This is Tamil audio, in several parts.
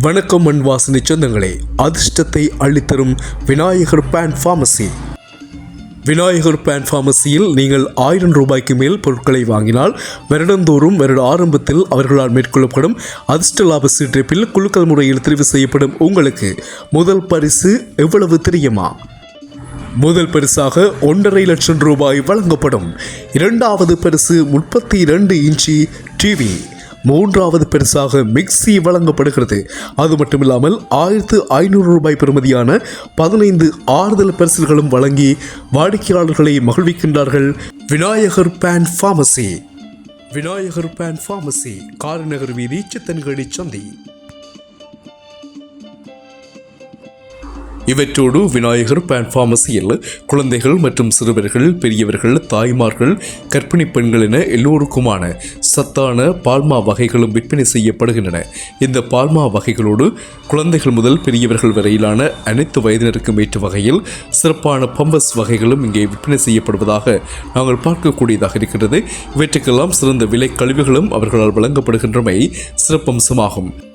வணக்கம் மண் வாசனை சொந்தங்களே அதிர்ஷ்டத்தை அள்ளித்தரும் விநாயகர் பேன் ஃபார்மசி விநாயகர் பேன் ஃபார்மசியில் நீங்கள் ஆயிரம் ரூபாய்க்கு மேல் பொருட்களை வாங்கினால் வருடந்தோறும் வருட ஆரம்பத்தில் அவர்களால் மேற்கொள்ளப்படும் அதிர்ஷ்ட லாப சீட்டிப்பில் குலுக்கல் முறையில் தெரிவு செய்யப்படும் உங்களுக்கு முதல் பரிசு எவ்வளவு தெரியுமா? முதல் பரிசாக ஒன்றரை லட்சம் ரூபாய் வழங்கப்படும். இரண்டாவது பரிசு முப்பத்தி இரண்டு இன்ச்சி டிவி மூன்றாவது பெருசாக மிக்ஸி வழங்கப்படுகிறது. அது மட்டுமில்லாமல் ஆயிரத்து ஐநூறு ரூபாய் பெறுமதியான பதினைந்து ஆறுதல் பரிசுகளும் வழங்கி வாடிக்கையாளர்களை மகிழ்விக்கின்றார்கள் விநாயகர் பேன் ஃபார்மசி விநாயகர் பேன் ஃபார்மசி காரிநகர் வீதி சித்தன்கடி சந்தை. இவற்றோடு விநாயகர் பேன் ஃபார்மசியில் குழந்தைகள் மற்றும் சிறுவர்கள் பெரியவர்கள் தாய்மார்கள் கர்ப்பிணி பெண்கள் என எல்லோருக்குமான சத்தான பால்மா வகைகளும் விற்பனை செய்யப்படுகின்றன. இந்த பால்மா வகைகளோடு குழந்தைகள் முதல் பெரியவர்கள் வரையிலான அனைத்து வயதினருக்கும் ஏற்ற வகையில் சிறப்பான பம்பஸ் வகைகளும் இங்கே விற்பனை செய்யப்படுவதாக நாங்கள் பார்க்கக்கூடியதாக இருக்கிறது. இவற்றுக்கெல்லாம் சிறந்த விலை கழிவுகளும் அவர்களால் வழங்கப்படுகின்றமை சிறப்பம்சமாகும்.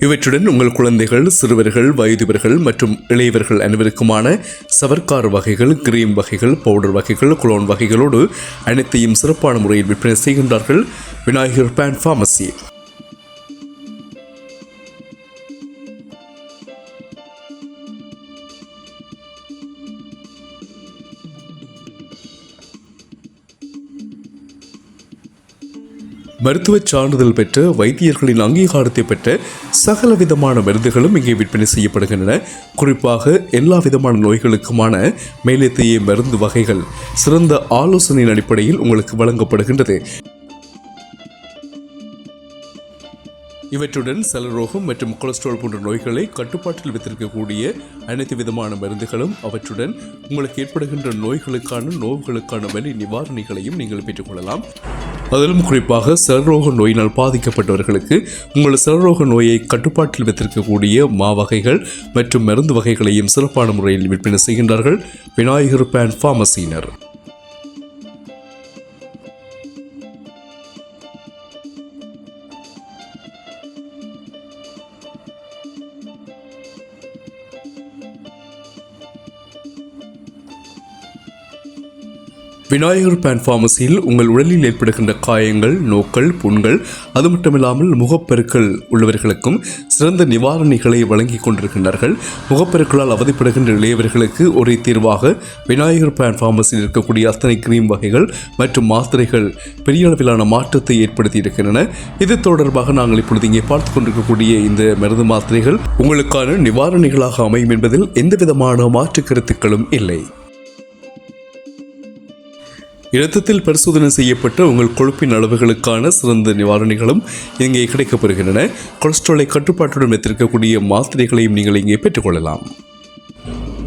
இவற்றுடன் உங்கள் குழந்தைகள் சிறுவர்கள் வயதுவர்கள் மற்றும் இளையவர்கள் அனைவருக்குமான சவர்க்கார் வகைகள் கிரீம் வகைகள் பவுடர் வகைகள் குளோன் வகைகளோடு அனைத்தையும் சிறப்பான முறையில் விற்பனை செய்கின்றார்கள். விநாயகர் பேன் ஃபார்மசி மருத்துவச் சான்றிதழ் பெற்ற வைத்தியர்களின் அங்கீகாரத்தை பெற்ற சகல விதமான மருந்துகளும் இங்கே விற்பனை செய்யப்படுகின்றன. குறிப்பாக எல்லா விதமான நோய்களுக்குமான மேலெத்திய மருந்து வகைகள் சிறந்த ஆலோசனையின் அடிப்படையில் உங்களுக்கு வழங்கப்படுகின்றது. இவற்றுடன் செலரோகம் மற்றும் கொலஸ்ட்ரால் போன்ற நோய்களை கட்டுப்பாட்டில் வைத்திருக்கக்கூடிய அனைத்து விதமான மருந்துகளும் அவற்றுடன் உங்களுக்கு ஏற்படுகின்ற நோய்களுக்கான நோவுகளுக்கான வலி நிவாரணிகளையும் நீங்கள் பெற்றுக்கொள்ளலாம் அதிலும் குறிப்பாக செல்ரோக நோயினால் பாதிக்கப்பட்டவர்களுக்கு உங்கள் செல்ரோக நோயை கட்டுப்பாட்டில் வைத்திருக்கக்கூடிய மா வகைகள் மற்றும் மருந்து வகைகளையும் சிறப்பான முறையில் விற்பனை செய்கின்றார்கள். விநாயகர் பேன் ஃபார்மசியினர் விநாயகர் பேன் ஃபார்மசியில் உங்கள் உடலில் ஏற்படுகின்ற காயங்கள் நோக்கள் புண்கள் அது மட்டுமில்லாமல் முகப்பெருக்கள் உள்ளவர்களுக்கும் சிறந்த நிவாரணிகளை வழங்கிக் கொண்டிருக்கின்றார்கள். முகப்பெருக்களால் அவதிப்படுகின்ற இளையவர்களுக்கு ஒரே தீர்வாக விநாயகர் பேன் ஃபார்மசியில் இருக்கக்கூடிய அத்தனை கிரீம் வகைகள் மற்றும் மாத்திரைகள் பெரிய அளவிலான மாற்றத்தை ஏற்படுத்தி இருக்கின்றன இது தொடர்பாக நாங்கள் இப்பொழுது இங்கே பார்த்து கொண்டிருக்கக்கூடிய இந்த மருந்து மாத்திரைகள் உங்களுக்கான நிவாரணிகளாக அமையும் என்பதில் எந்த விதமான மாற்று கருத்துக்களும் இல்லை. இரத்தத்தில் பரிசோதனை செய்யப்பட்ட உங்கள் கொழுப்பின் அளவுகளுக்கான சிறந்த நிவாரணிகளும் இங்கே கிடைக்கப்பெறுகின்றன. கொலஸ்ட்ராலை கட்டுப்பாட்டுடன் வைத்திருக்கக்கூடிய மாத்திரைகளையும் நீங்கள் இங்கே பெற்றுக்கொள்ளலாம்.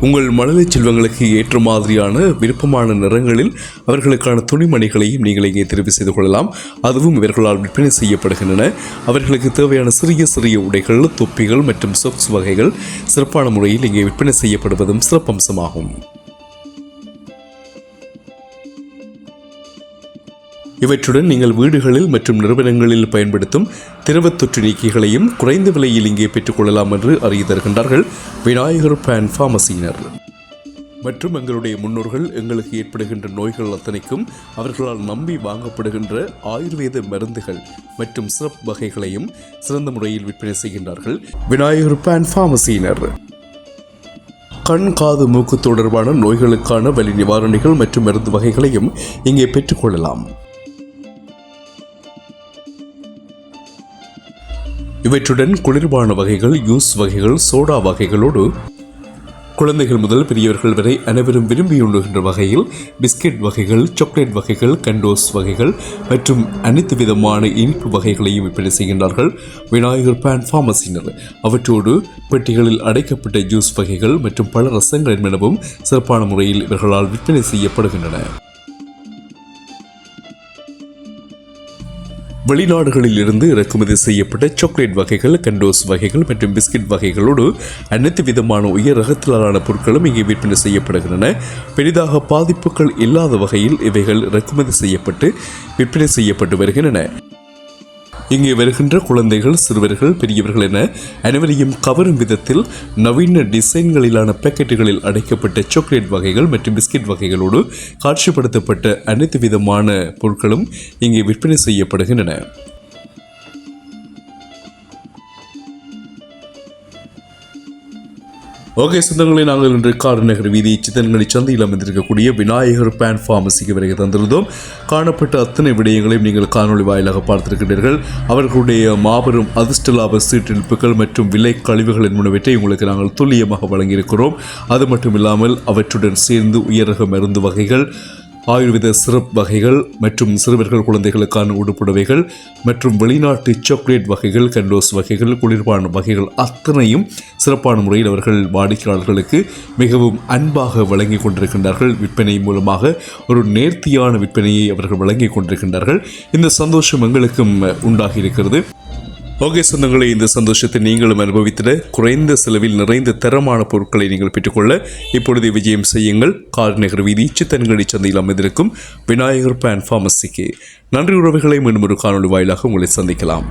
உங்கள் மழலை செல்வங்களுக்கு ஏற்ற மாதிரியான விருப்பமான நிறங்களில் அவர்களுக்கான துணிமணிகளையும் நீங்கள் இங்கே தெரிவு செய்து கொள்ளலாம். அதுவும் இவர்களால் விற்பனை செய்யப்படுகின்றன. அவர்களுக்கு தேவையான சிறிய சிறிய உடைகள் தொப்பிகள் மற்றும் சொக்ஸ் வகைகள் சிறப்பான முறையில் இங்கே விற்பனை செய்யப்படுவதும் சிறப்பம்சமாகும். இவற்றுடன் நீங்கள் வீடுகளில் மற்றும் நிறுவனங்களில் பயன்படுத்தும் திரவத் தொற்று நீக்கிகளையும் குறைந்த விலையில் இங்கே பெற்றுக்கொள்ளலாம் என்று அறிய தருகின்றார்கள் விநாயகர் பேன் ஃபார்மசியினர் மற்றும் எங்களுடைய முன்னோர்கள் எங்களுக்கு ஏற்படுகின்ற நோய்கள் அத்தனைக்கும் அவர்களால் நம்பி வாங்கப்படுகின்ற ஆயுர்வேத மருந்துகள் மற்றும் சிறப்பு வகைகளையும் சிறந்த முறையில் விற்பனை செய்கின்றார்கள். விநாயகர் பேன் ஃபார்மசியினர் கண் காது மூக்கு தொடர்பான நோய்களுக்கான வலி நிவாரணிகள் மற்றும் மருந்து வகைகளையும் இங்கே பெற்றுக்கொள்ளலாம் இவற்றுடன் குளிர்பான வகைகள் யூஸ் வகைகள் சோடா வகைகளோடு குழந்தைகள் முதல் பெரியவர்கள் வரை அனைவரும் விரும்பி உண்ணுகின்ற வகையில் பிஸ்கட் வகைகள் சாக்லேட் வகைகள் கண்டோஸ் வகைகள் மற்றும் அனைத்து விதமான இனிப்பு வகைகளையும் விற்பனை செய்கின்றார்கள். விநாயகர் பேன் ஃபார்மசினர் அவற்றோடு பெட்டிகளில் அடைக்கப்பட்ட ஜூஸ் வகைகள் மற்றும் பல ரசங்கள் என்பனவும் சிறப்பான முறையில் இவர்களால் விற்பனை செய்யப்படுகின்றன. வெளிநாடுகளில் இருந்து இறக்குமதி செய்யப்பட்ட சாக்லேட் வகைகள் கண்டோஸ் வகைகள் மற்றும் பிஸ்கட் வகைகளோடு அனைத்து விதமான உயர் ரகத்திலான பொருட்களும் இங்கே விற்பனை செய்யப்படுகின்றன. பெரிதாக பாதிப்புகள் இல்லாத வகையில் இவைகள் இறக்குமதி செய்யப்பட்டு விற்பனை செய்யப்பட்டு வருகின்றன. இங்கே வருகின்ற குழந்தைகள் சிறுவர்கள் பெரியவர்கள் என அனைவரையும் கவரும் விதத்தில் நவீன டிசைன்களிலான பேக்கெட்டுகளில் அடைக்கப்பட்ட சாக்லேட் வகைகள் மற்றும் பிஸ்கட் வகைகளோடு காட்சிப்படுத்தப்பட்ட அனைத்து விதமான பொருட்களும் இங்கே விற்பனை செய்யப்படுகின்றன. ஓகே சொந்தங்களே நாங்கள் இன்று காரநகர் வீதி சித்தன்கனி சந்தையில் அமைந்திருக்கக்கூடிய விநாயகர் பேன் ஃபார்மசிக்கு வருகை தந்திருந்தோம். காணப்பட்ட அத்தனை விடயங்களையும் நீங்கள் காணொளி வாயிலாக பார்த்திருக்கின்றீர்கள். அவர்களுடைய மாபெரும் அதிர்ஷ்ட லாப மற்றும் விலை கழிவுகள் என்பனவற்றை உங்களுக்கு நாங்கள் துல்லியமாக வழங்கியிருக்கிறோம். அது மட்டும் இல்லாமல் அவற்றுடன் சேர்ந்து உயரக மருந்து வகைகள் ஆயுர்வேத சிரப் வகைகள் மற்றும் சிறுவர்கள் குழந்தைகளுக்கான உடுப்புடவைகள் மற்றும் வெளிநாட்டு சாக்லேட் வகைகள் கண்டோஸ் வகைகள் குளிர்பான வகைகள் அத்தனையும் சிறப்பான முறையில் அவர்கள் வாடிக்கையாளர்களுக்கு மிகவும் அன்பாக வழங்கி கொண்டிருக்கின்றார்கள். விற்பனை மூலமாக ஒரு நேர்த்தியான விற்பனையை அவர்கள் வழங்கி கொண்டிருக்கின்றார்கள். இந்த சந்தோஷம் எங்களுக்கும் உண்டாகி இருக்கிறது. ஓகே சொந்தங்களே இந்த சந்தோஷத்தை நீங்களும் அனுபவித்திட குறைந்த செலவில் நிறைந்த தரமான பொருட்களை நீங்கள் பெற்றுக்கொள்ள இப்பொழுது விஜயம் செய்யுங்கள். கார்நகர் வீதி சித்தன்கடி சந்தையில் அமைந்திருக்கும் விநாயகர் பேன் ஃபார்மசிக்கு நன்றி உறவுகளை மீண்டும் ஒரு காணொலி வாயிலாக உங்களை சந்திக்கலாம்.